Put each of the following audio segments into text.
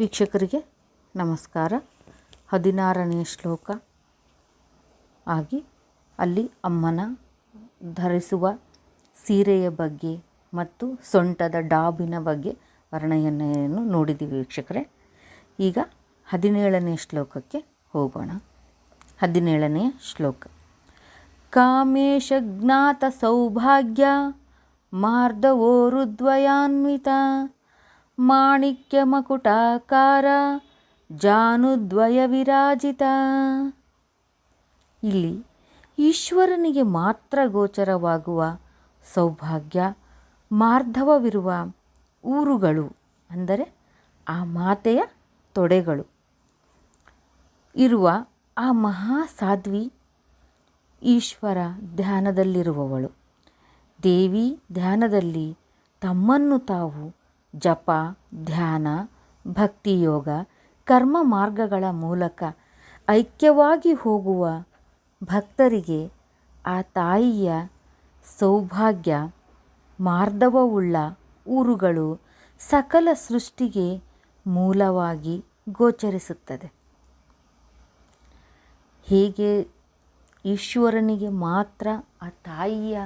ವೀಕ್ಷಕರಿಗೆ ನಮಸ್ಕಾರ. ಹದಿನಾರನೆಯ ಶ್ಲೋಕ. ಆಗಿ ಅಲ್ಲಿ ಅಮ್ಮನ ಧರಿಸುವ ಸೀರೆಯ ಬಗ್ಗೆ ಮತ್ತು ಸೊಂಟದ ಡಾಬಿನ ಬಗ್ಗೆ ವರ್ಣನೆಯನ್ನು ನೋಡಿದ್ದೀವಿ ವೀಕ್ಷಕರೇ. ಈಗ ಹದಿನೇಳನೇ ಶ್ಲೋಕಕ್ಕೆ ಹೋಗೋಣ. ಹದಿನೇಳನೆಯ ಶ್ಲೋಕ. ಕಾಮೇಶ ಜ್ಞಾತ ಸೌಭಾಗ್ಯ ಮಾರ್ದವೋರುದ್ವಯಾನ್ವಿತ ಮಕುಟಾಕಾರ, ಜಾನುದ್ವಯ ವಿರಾಜಿತ. ಇಲ್ಲಿ ಈಶ್ವರನಿಗೆ ಮಾತ್ರ ಗೋಚರವಾಗುವ ಸೌಭಾಗ್ಯ, ಮಾರ್ಧವವಿರುವ ಊರುಗಳು, ಅಂದರೆ ಆ ಮಾತೆಯ ತೊಡೆಗಳು. ಇರುವ ಆ ಮಹಾಸಾಧ್ವಿ ಈಶ್ವರ ಧ್ಯಾನದಲ್ಲಿರುವವಳು. ದೇವಿ ಧ್ಯಾನದಲ್ಲಿ ತಮ್ಮನ್ನು ತಾವು ಜಪ, ಧ್ಯಾನ ಭಕ್ತಿಯೋಗ ಕರ್ಮ ಮಾರ್ಗಗಳ ಮೂಲಕ ಐಕ್ಯವಾಗಿ ಹೋಗುವ ಭಕ್ತರಿಗೆ ಆ ತಾಯಿಯ ಸೌಭಾಗ್ಯ ಮಾರ್ಧವವುಳ್ಳ ಊರುಗಳು ಸಕಲ ಸೃಷ್ಟಿಗೆ ಮೂಲವಾಗಿ ಗೋಚರಿಸುತ್ತದೆ. ಹೀಗೆ ಈಶ್ವರನಿಗೆ ಮಾತ್ರ ಆ ತಾಯಿಯ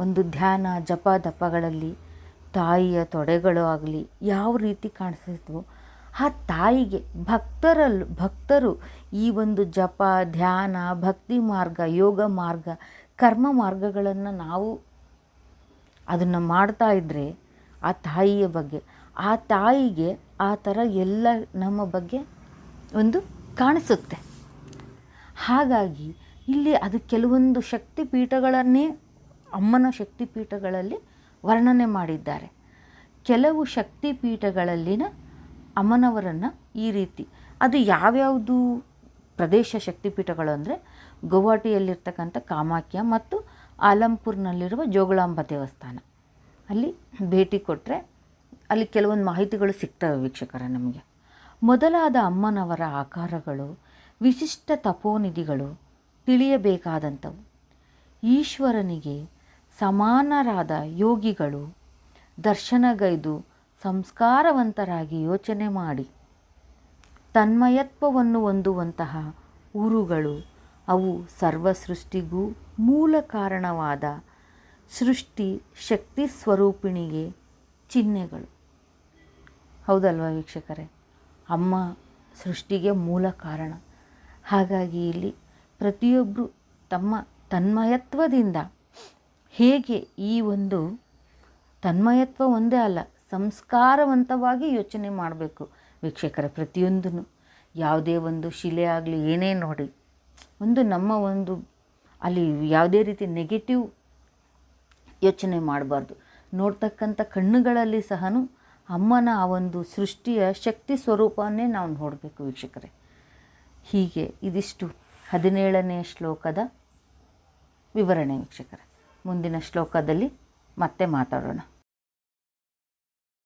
ಒಂದು ಧ್ಯಾನ, ಜಪ, ದಪಗಳಲ್ಲಿ ತಾಯಿಯ ತೊಡೆಗಳು ಆಗಲಿ ಯಾವ ರೀತಿ ಕಾಣಿಸ್ತಿದ್ವೋ ಆ ತಾಯಿಗೆ ಭಕ್ತರಲ್ಲೂ ಭಕ್ತರು ಈ ಒಂದು ಜಪ, ಧ್ಯಾನ, ಭಕ್ತಿ ಮಾರ್ಗ, ಯೋಗ ಮಾರ್ಗ, ಕರ್ಮ ಮಾರ್ಗಗಳನ್ನು ನಾವು ಅದನ್ನು ಮಾಡ್ತಾ ಇದ್ದರೆ ಆ ತಾಯಿಯ ಬಗ್ಗೆ, ಆ ತಾಯಿಗೆ ಆ ಥರ ಎಲ್ಲ ನಮ್ಮ ಬಗ್ಗೆ ಒಂದು ಕಾಣಿಸುತ್ತೆ. ಹಾಗಾಗಿ ಇಲ್ಲಿ ಅದು ಕೆಲವೊಂದು ಶಕ್ತಿ ಪೀಠಗಳನ್ನೇ ಅಮ್ಮನ ಶಕ್ತಿ ಪೀಠಗಳಲ್ಲಿ ವರ್ಣನೆ ಮಾಡಿದ್ದಾರೆ. ಕೆಲವು ಶಕ್ತಿ ಪೀಠಗಳಲ್ಲಿನ ಅಮ್ಮನವರನ್ನು ಈ ರೀತಿ, ಅದು ಯಾವ್ಯಾವುದು ಪ್ರದೇಶ ಶಕ್ತಿಪೀಠಗಳು ಅಂದರೆ ಗುವಾಹಟಿಯಲ್ಲಿರ್ತಕ್ಕಂಥ ಕಾಮಾಖ್ಯ ಮತ್ತು ಆಲಂಪುರ್ನಲ್ಲಿರುವ ಜೋಗುಳಾಂಬ ದೇವಸ್ಥಾನ. ಅಲ್ಲಿ ಭೇಟಿ ಕೊಟ್ಟರೆ ಅಲ್ಲಿ ಕೆಲವೊಂದು ಮಾಹಿತಿಗಳು ಸಿಗ್ತವೆ ವೀಕ್ಷಕರ ನಮಗೆ. ಮೊದಲಾದ ಅಮ್ಮನವರ ಆಕಾರಗಳು, ವಿಶಿಷ್ಟ ತಪೋನಿಧಿಗಳು ತಿಳಿಯಬೇಕಾದಂಥವು. ಈಶ್ವರನಿಗೆ ಸಮಾನರಾದ ಯೋಗಿಗಳು ದರ್ಶನಗೈದು ಸಂಸ್ಕಾರವಂತರಾಗಿ ಯೋಚನೆ ಮಾಡಿ ತನ್ಮಯತ್ವವನ್ನು ಹೊಂದುವಂತಹ ಊರುಗಳು ಅವು ಸರ್ವ ಸೃಷ್ಟಿಗೂ ಮೂಲ ಕಾರಣವಾದ ಸೃಷ್ಟಿ ಶಕ್ತಿ ಸ್ವರೂಪಿಣಿಗೆ ಚಿಹ್ನೆಗಳು. ಹೌದಲ್ವಾ ವೀಕ್ಷಕರೇ? ಅಮ್ಮ ಸೃಷ್ಟಿಗೆ ಮೂಲ ಕಾರಣ. ಹಾಗಾಗಿ ಇಲ್ಲಿ ಪ್ರತಿಯೊಬ್ಬರು ತಮ್ಮ ತನ್ಮಯತ್ವದಿಂದ ಹೇಗೆ ಈ ಒಂದು ತನ್ಮಯತ್ವ ಒಂದೇ ಅಲ್ಲ, ಸಂಸ್ಕಾರವಂತವಾಗಿ ಯೋಚನೆ ಮಾಡಬೇಕು ವೀಕ್ಷಕರ ಪ್ರತಿಯೊಂದನ್ನು. ಯಾವುದೇ ಒಂದು ಶಿಲೆ ಆಗಲಿ, ಏನೇ ನೋಡಿ, ಒಂದು ನಮ್ಮ ಒಂದು ಅಲ್ಲಿ ಯಾವುದೇ ರೀತಿ ನೆಗೆಟಿವ್ ಯೋಚನೆ ಮಾಡಬಾರ್ದು. ನೋಡ್ತಕ್ಕಂಥ ಕಣ್ಣುಗಳಲ್ಲಿ ಸಹ ಅಮ್ಮನ ಆ ಒಂದು ಸೃಷ್ಟಿಯ ಶಕ್ತಿ ಸ್ವರೂಪವನ್ನೇ ನಾವು ನೋಡಬೇಕು ವೀಕ್ಷಕರೇ. ಹೀಗೆ ಇದಿಷ್ಟು ಹದಿನೇಳನೇ ಶ್ಲೋಕದ ವಿವರಣೆ ವೀಕ್ಷಕರೇ. ಮುಂದಿನ ಶ್ಲೋಕದಲ್ಲಿ ಮತ್ತೆ ಮಾತಾಡೋಣ.